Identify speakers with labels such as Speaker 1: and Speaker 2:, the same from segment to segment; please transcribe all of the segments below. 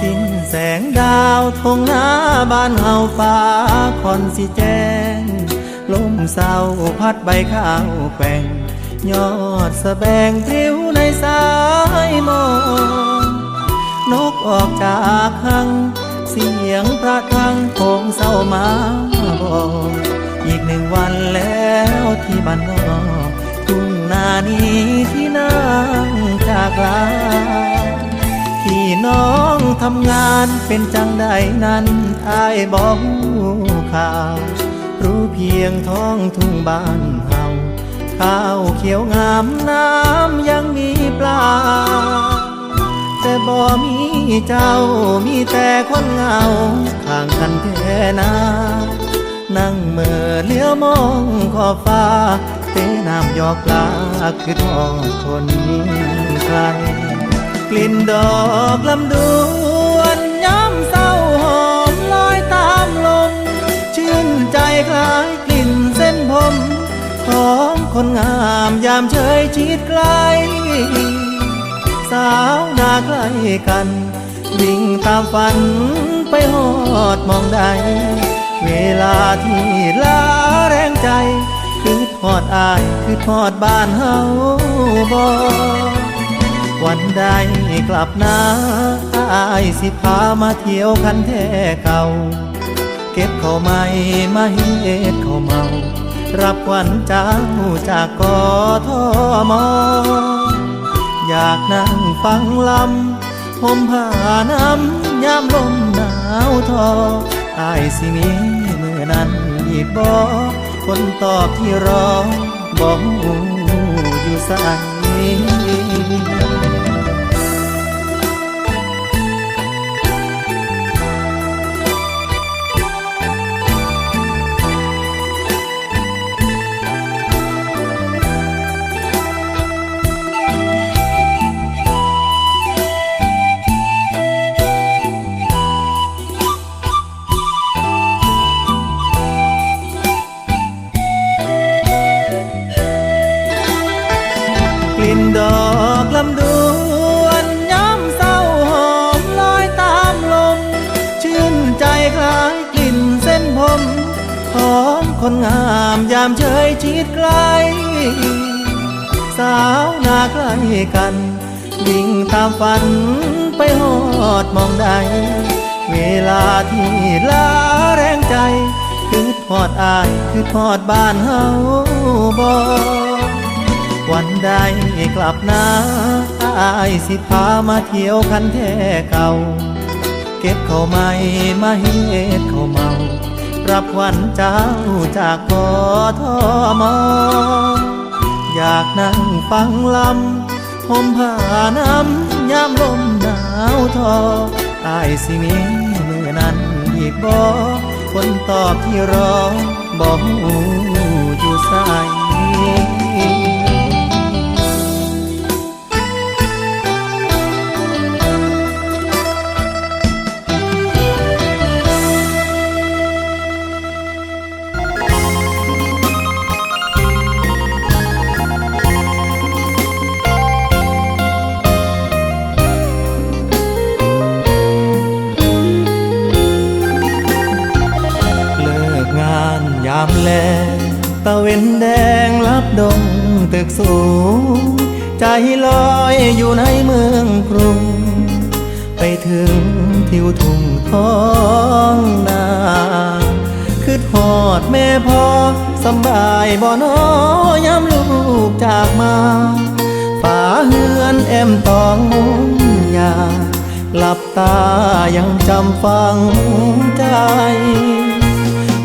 Speaker 1: สิ้นแสงดาวทงหน้าบ้านเฮาฟ้าคอนสิแจ้ง ลมเศร้าพัดใบข้าวแกว่งยอดสะแบงพริ้วในสายมองนกออกจากหัง เสียงพระคังโคงเศร้ามาบอกอีกหนึ่งวันแล้วที่บ้านนอกทุ่งนานี้ที่นั่งจากลา น้องทำงานเป็นจังใดนั้นอายบอกข่าว รู้เพียงท้องทุ่งบ้านเฮาข้าวเขียวงามน้ำยังมีปลา แต่บ่มีเจ้ามีแต่คนเหงาข้างกันแท่นานั่งเมื่อเลี้ยวมองขอบฟ้าเตน้ำหยอกลาคือทอดคนใคร กลิ่นดอกลำดวนย้ำเศร้าหอมลอยตามลม ชื่นใจคล้ายกลิ่นเส้นผม ของคนงามยามเฉยชิดไกล สาวนาใกล้กัน วิ่งตามฝันไปหอดมองใด เวลาที่ลาแรงใจ คือทอดอายคือทอดบ้านเฮาบอก วันใดกลับนาอายสิพามาเที่ยวคันแท่เก่า เก็บเข้าไม่มาเฮ็ดเข้าเมา รับวันจ้าจากกอทอมออยากนั่งฟังลำห่มผ้าน้ำยามลมหนาวทออายสิมีมือนั้นอีกบ่คนตอบที่รอบอกอยู่ใสก กล้กัน วิ่งตามฝันไปหอดมองใด เวลาที่ลาแรงใจ คือทอดอายคือทอดบ้านเฮาบอวันใดกลับนาอายสิพามาเที่ยวคันแท่เก่า เก็บเข้าไม่มาเฮ็ดเข้าเมารับวันเจ้าจากกอทอมอ อยากนั่งฟังลำห่มผ้าน้ำยามลมหนาวทออายสิมีมือนั้นอีกบ่คนตอบที่รอบอกอยู่ใส แล ตะเวนแดงลับดงตึกสูง ใจลอยอยู่ในเมืองกรุง ไปถึงทิวทุ่งท้องนาคือทอดแม่พ่อสบายบ่อนอยามลูกจากมาฝาเฮือนแอมตองมุงยาหลับตายังจำฟังใจ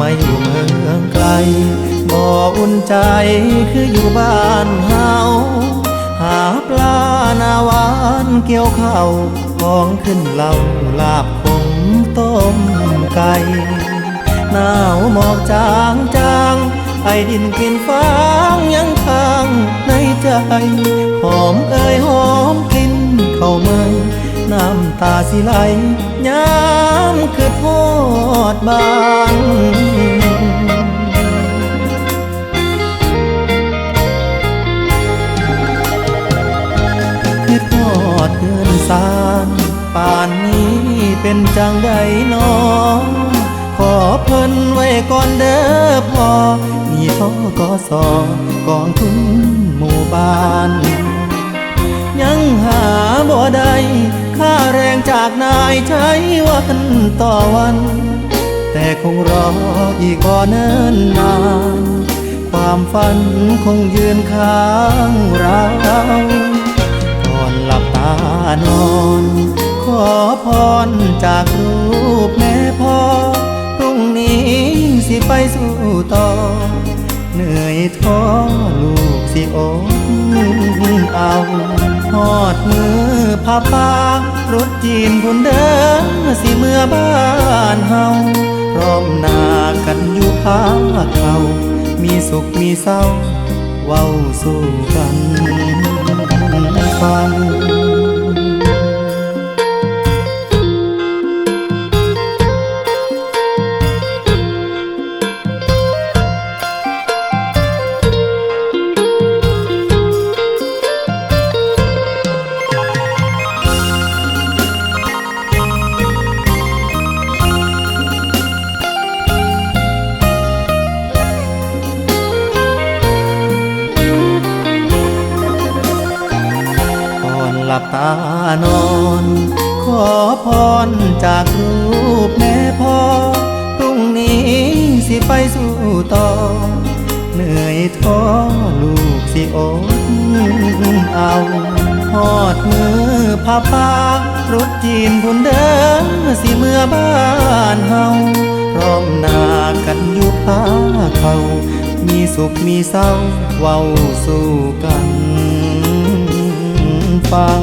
Speaker 1: มาอยู่เมืองไกล บ่อุ่นใจคืออยู่บ้านเฮาหาปลาหนาหวานเกี่ยวเข้าวห
Speaker 2: ของขึ้นเหล่าลาบขมต้มไก่หนาวหมอกจางจางไอดินกินฟางยังค้างในใจ หอมเอ่ยหอมกลิ่นเข้ามา น้ำตาสิไหลย้ำคือทอดบานคือทอดเงินสารป่านนี้เป็นจังใดนอขอเพิ่นไว้ก่อนเด้อพอมีท่อกอสอกองทุนหมู่บ้าน ยังหาบ่ได้ค่าแรงจากนายใช้วันต่อวัน แต่คงรออีกก่อนเนิ่นนาน ความฝันคงยืนค้างเราก่อนหลับตานอน ขอพรจากรูปแม่พ่อพรุ่งนี้สิไปสู่ต่อ เหนื่อยท้อลูกสิอดเอาหอดมือพาปารถจีนพุ่นเด้อสิเมื่อบ้านเฮาพร้อมหน้ากันอยู่พาเขามีสุขมีเศร้าเว้าสู้กันฟัง จีนพุ่นเด้อสิเมื่อบ้านเฮาพร้อมหน้ากันอยู่พาเขา มีสุขมีเศร้าเว้าสู้กันฟัง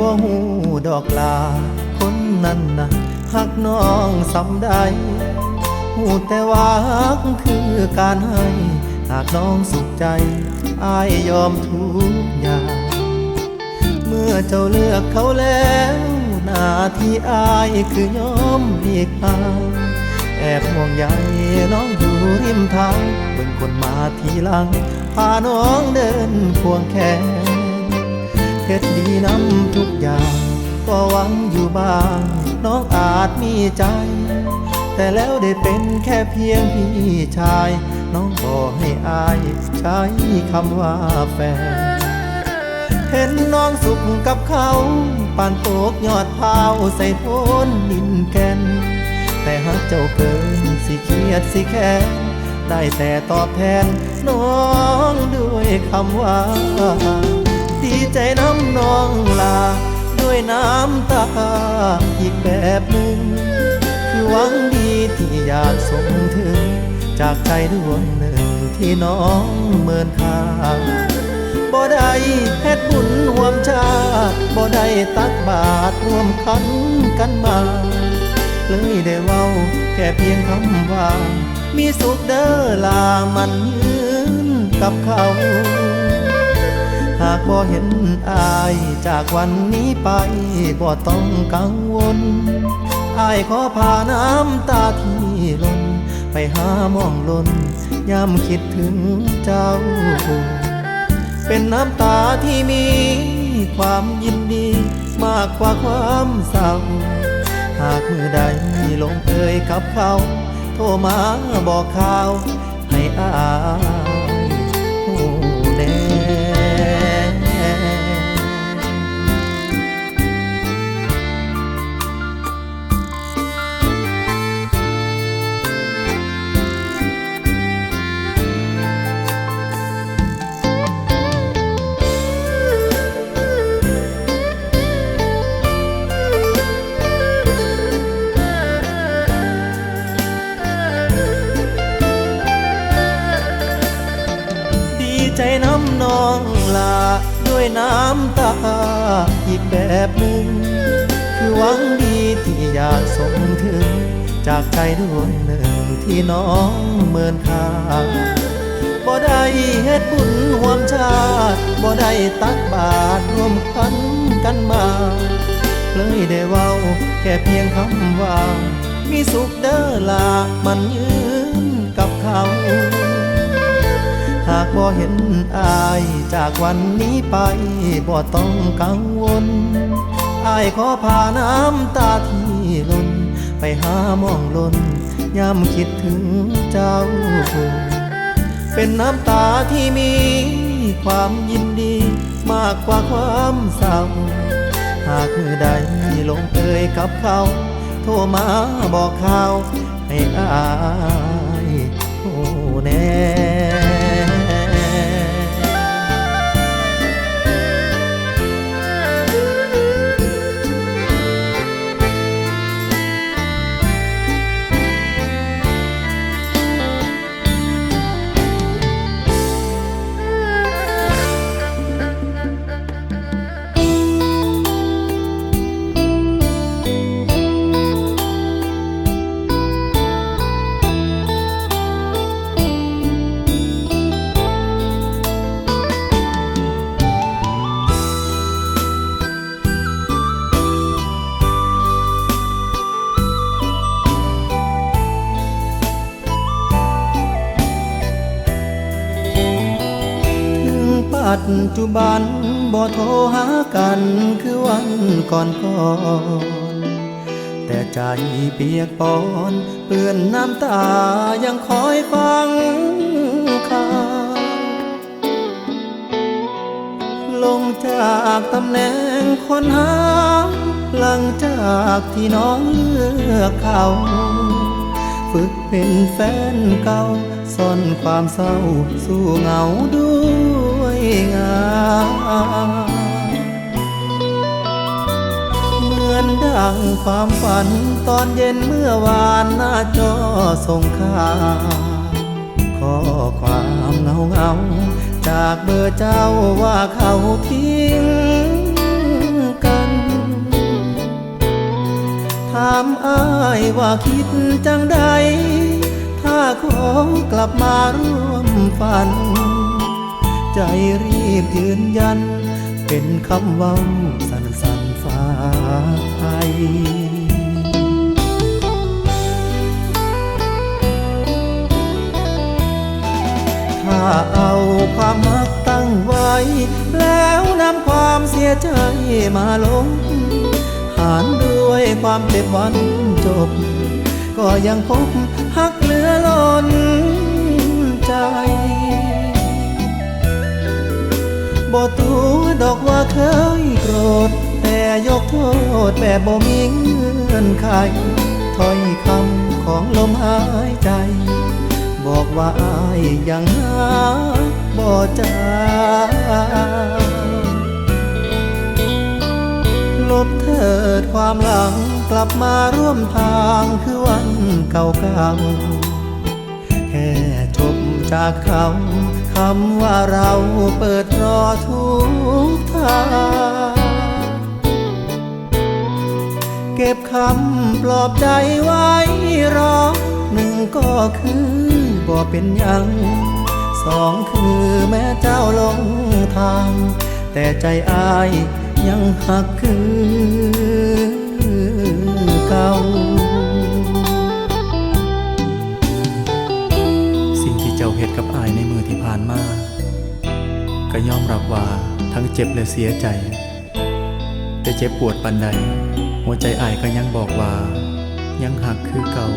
Speaker 2: บ่หูดอกลา คนนั้นนะหักน้องสำใดหูแต่ว่าฮักคือการให้ หากน้องสุขใจอายยอมทุกอย่าง เมื่อเจ้าเลือกเขาแล้วหน้าที่อายคือยอมหลีกทางแอบห่วงใยน้องอยู่ริมทางเป็นคนมาทีหลัง พาน้องเดินควงแขน เฮ็ดดีนำทุกอย่าง ก็หวังอยู่บ้าง น้องอาจมีใจ แต่แล้วได้เป็นแค่เพียงพี่ชาย น้องก็ให้อาย ใช้คำว่าแฟน เห็นน้องสุขกับเขาปานโตกยอดพาวใส่โทนดินแกน แต่หากเจ้าเกินสิเครียดสิแค้นได้แต่ตอบแทนน้องด้วยคำว่า ดีใจน้ำน้องลา ด้วยน้ำตาอีกแบบหนึ่ง คือหวังดีที่อยากส่งถึง จากใจดวงหนึ่งที่น้องเมินค่าบ่ได้เฮ็ดบุญร่วมชาติบ่ได้ตักบาตรรวมขันกันมา เลยได้เว้าแค่เพียงคำว่า มีสุขเด้อลามันยืนกับเขา หากบ่เห็นอายจากวันนี้ไปบ่ต้องกังวล อายขอพาน้ำตาที่ล้น ไปหามองลนยามคิดถึงเจ้า เป็นน้ำตาที่มีความยินดีมากกว่าความเศร้า หากมือใดลงเอกับเขา โทรมาบอกข่าวให้อาย น้ำตาอีกแบบหนึ่ง คือหวังดีที่อยากส่งถึง จากใจดวงหนึ่งที่น้องเมินค่าบ่ได้เฮ็ดบุญห่วมชาติบ่ได้ตักบาตรรวมพันกันมา เลยได้เว้าแค่เพียงคำว่า มีสุขเด้อลามันยืนกับเขาากบ่เห็นอาย จากวันนี้ไปบ่ต้องกังวล อายขอพาน้ำตาที่ล้น ไปหามองลนยามคิดถึงเจ้าเป็นน้ำตาที่มีความยินดีมากกว่าความเศร้า หากมือใดลงเอยกับเขา โทรมาบอกข่าวให้อายโอ้แน่ บันบ่โทรหากันคือวันก่อนก่อนแต่ใจเปียกปอนเปื้อนน้ำตายังคอยฟังข่าวลงจากตำแหน่งคนหา หลังจากที่น้องเลือกเขาฝึกเป็นแฟนเก่าซ่อนความเศร้า สู้เหงาด้วย งานเหมือนดังความฝันตอนเย็นเมื่อวานหน้าจอส่งข่าวข้อความเงาเงาจากเบอร์เจ้าว่าเขาทิ้งกัน ถามอ้ายว่าคิดจังใด ถ้าขอกลับมาร่วมฝัน ใจรีบยืนยัน เป็นคำเว้าสันสันฟ้าไอถ้าเอาความมักตั้งไว้ แล้วนำความเสียใจมาลง หารด้วยความเจ็บวันจบ ก็ยังพบหักเหลือล้นใจ บ่ตัวดอกว่าเคยโกรธ แต่ยกโทษแบบบ่มีเงื่อนไขถ้อยคำของลมหายใจ บอกว่าอายยังหาบ่จาลบเถิดความหลังกลับมาร่วมทางคือวันเก่าๆแค่จบจากคำ คำว่าเราเปิดรอทุกทางเก็บคำปลอบใจไว้รอหนึ่งก็คือบ่เป็นยังสองคือแม้เจ้าลงทาง แต่ใจอายยังหักคือเก่าานมาก็ยอมรับว่าทั้งเจ็บและเสียใจ แต่เจ็บปวดปันใด หัวใจอายก็ยังบอกว่า ยังหักคือเก่า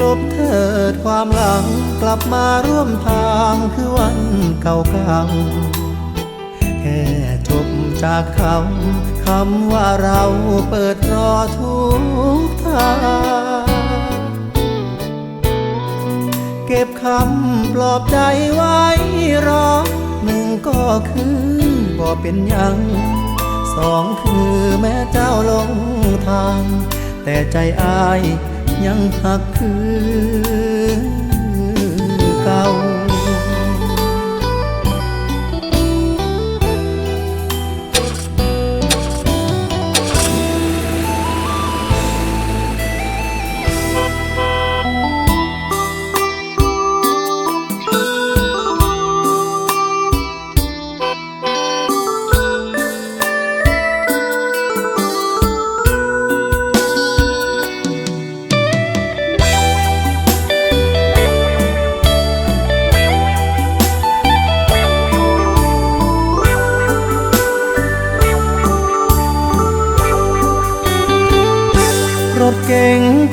Speaker 2: ลบเถิดความหลัง ลับมาร่วมทางคือวันเก่าๆแค่จบจากคำคำว่าเราเปิดรอทุกทางเก็บคำปลอบใจไว้รอหนึ่งก็คือบ่เป็นยังสองคือแม้เจ้าลงทาง แต่ใจอายยังหักคือ เ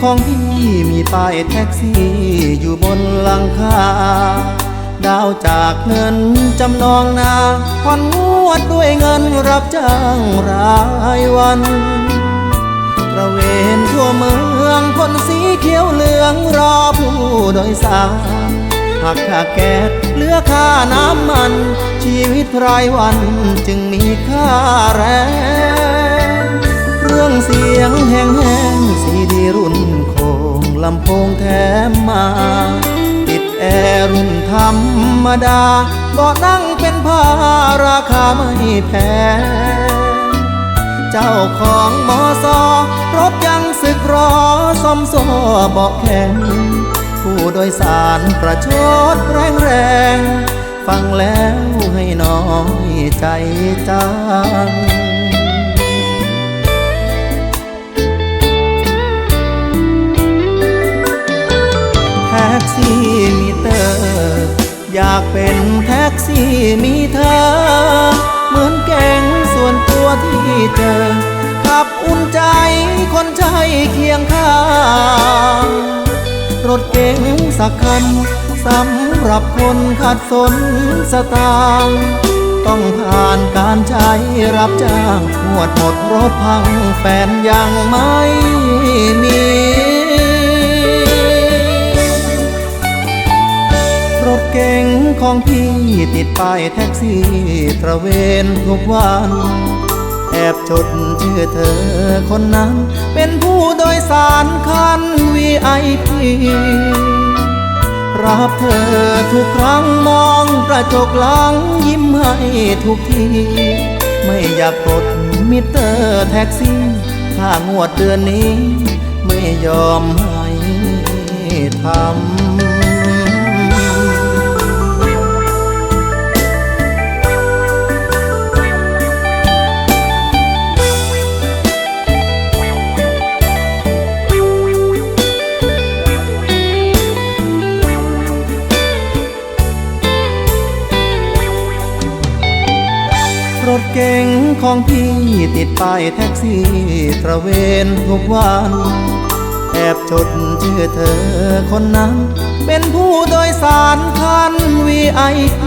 Speaker 2: ของพี่มีป้ายแท็กซี่อยู่บนหลังคา ดาวจากเงินจำนองนาผ่อนงวดด้วยเงินรับจ้างรายวันตระเวนทั่วเมืองพ่นสีเขียวเหลืองรอผู้โดยสารหักค่าแก๊สเหลือค่าน้ำมัน ชีวิตรายวันจึงมีค่าแรง เครื่องเสียงแห้งแห้งซีดีรุ่น ลำโพงแถมมา ติดแอร์รุ่นธรรมดาเบาะนั่งเป็นผ้าราคาไม่แพงเจ้าของมอซอรถยังสึกรอซ่อมโซ่เบาะแข็งผู้โดยสารประชดแรงแรงๆฟังแล้วให้น้อยใจจัง ซี่มีเตอร์ อยากเป็นแท็กซี่มีเธอ เหมือนแก่งส่วนตัวที่เจอ ขับอุ่นใจคนใจเคียงข้าง รถเก๋งสักคันสำหรับคนขาดสนสตางต้องผ่านการใช้รับจ้างหวดหมดรถพังแฟนยังไม่มี เก๋งของพี่ติดป้ายแท็กซี่ตระเวนทุกวันแอบจดชื่อเธอคนนั้น เป็นผู้โดยสารคัน VIP รับเธอทุกครั้งมองกระจกหลังยิ้มให้ทุกที ไม่อยากกดมิเตอร์แท็กซี่ถ้างวดเดือนนี้ ไม่ยอมให้ทำ องพี่ติดป้ายแท็กซี่ตระเวนทุกวันแอบจดชื่อเธอคนนั้น เป็นผู้โดยสารคัน VIP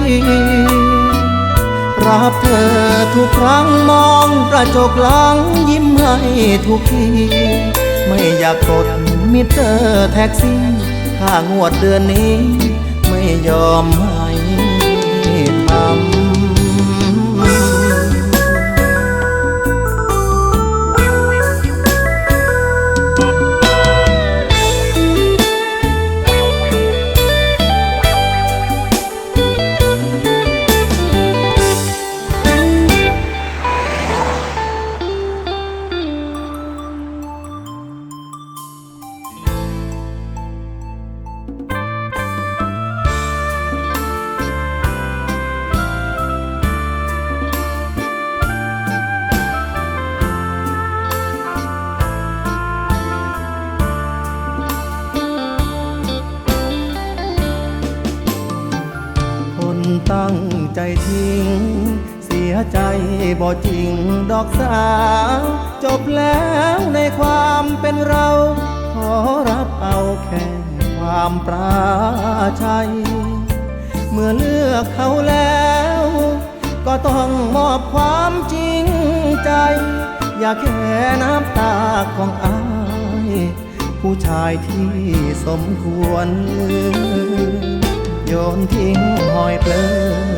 Speaker 2: รับเธอทุกครั้งมองกระจกหลังยิ้มให้ทุกที ไม่อยากกดมิเตอร์แท็กซี่ถ้างวดเดือนนี้ ไม่ยอมให้ ตั้งใจทิ้ง เสียใจบ่จริงดอกสาว จบแล้วในความเป็นเรา ขอรับเอาแค่ความปราชัย เมื่อเลือกเขาแล้ว ก็ต้องมอบความจริงใจ อย่าแค่น้ำตาของอาย ผู้ชายที่สมควรลืม โยนทิ้งหอยเปลิ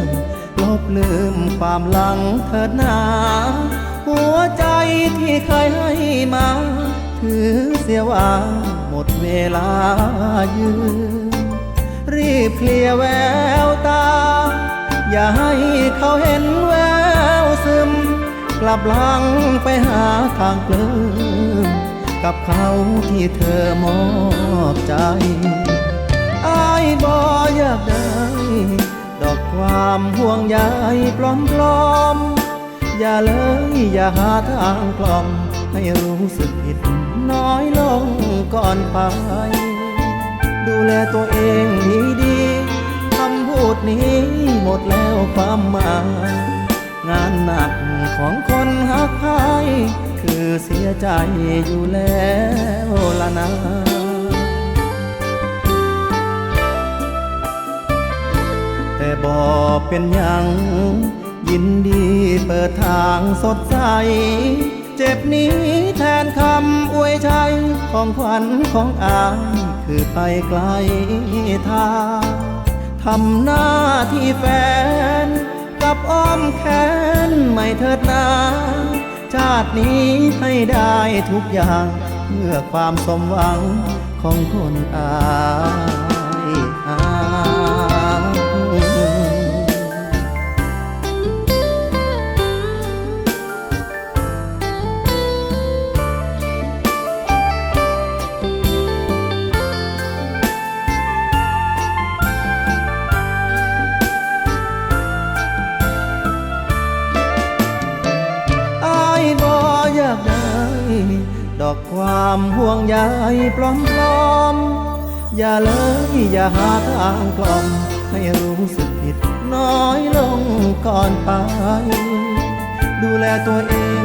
Speaker 2: มลบลืมความหลังเถิดหนา หัวใจที่เคยให้มา ถือเสียว่าหมดเวลายืน รีบเคลียแววตา อย่าให้เขาเห็นแววซึม กลับหลังไปหาทางเปลืมกับเขาที่เธอมอบใจ บออยากได้ ดอกความห่วงใยปลอมปลอมๆอย่าเลยอย่าหาทางกล่อม ให้รู้สึกผิดน้อยลงก่อนไป ดูแลตัวเองดีๆคำพูดนี้หมดแล้วความหมาย งานหนักของคนหักใครคือเสียใจอยู่แล้วละนะ แต่บอกเป็นหยัง ยินดีเปิดทางสดใส เจ็บนี้แทนคำอวยชัย ของขวัญของอายคือไปไกลทางทำหน้าที่แฟน กับอ้อมแขนไม่เถิดนาชาตินี้ให้ได้ทุกอย่าง เพื่อความสมหวังของคนอา ดอกความห่วงใยปลอมปลอมๆอย่าเลยอย่าหาทางกล่อม ให้รู้สึกผิดน้อยลงก่อนไป ดูแลตัวเอง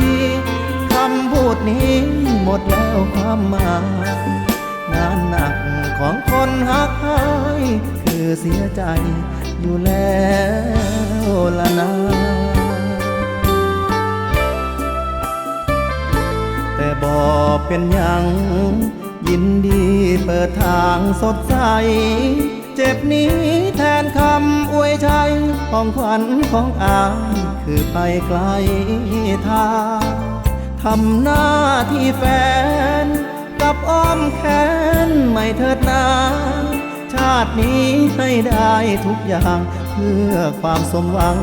Speaker 2: ดีๆคำพูดนี้หมดแล้วความหมายงานหนักของคนหักหายคือเสียใจอยู่แล้วละนะ บอกเป็นหยัง ยินดีเปิดทางสดใส เจ็บนี้แทนคำอวยชัยของขวัญของอายคือไปไกลทางทำหน้าที่แฟน กับอ้อมแขนไม่เถิดนาชาตินี้ให้ได้ทุกอย่าง เพื่อความสมหวัง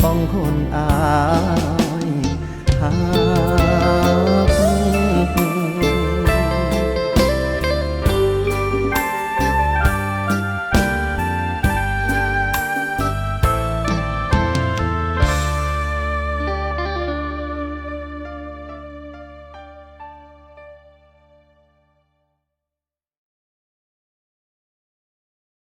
Speaker 2: ของคนอายหา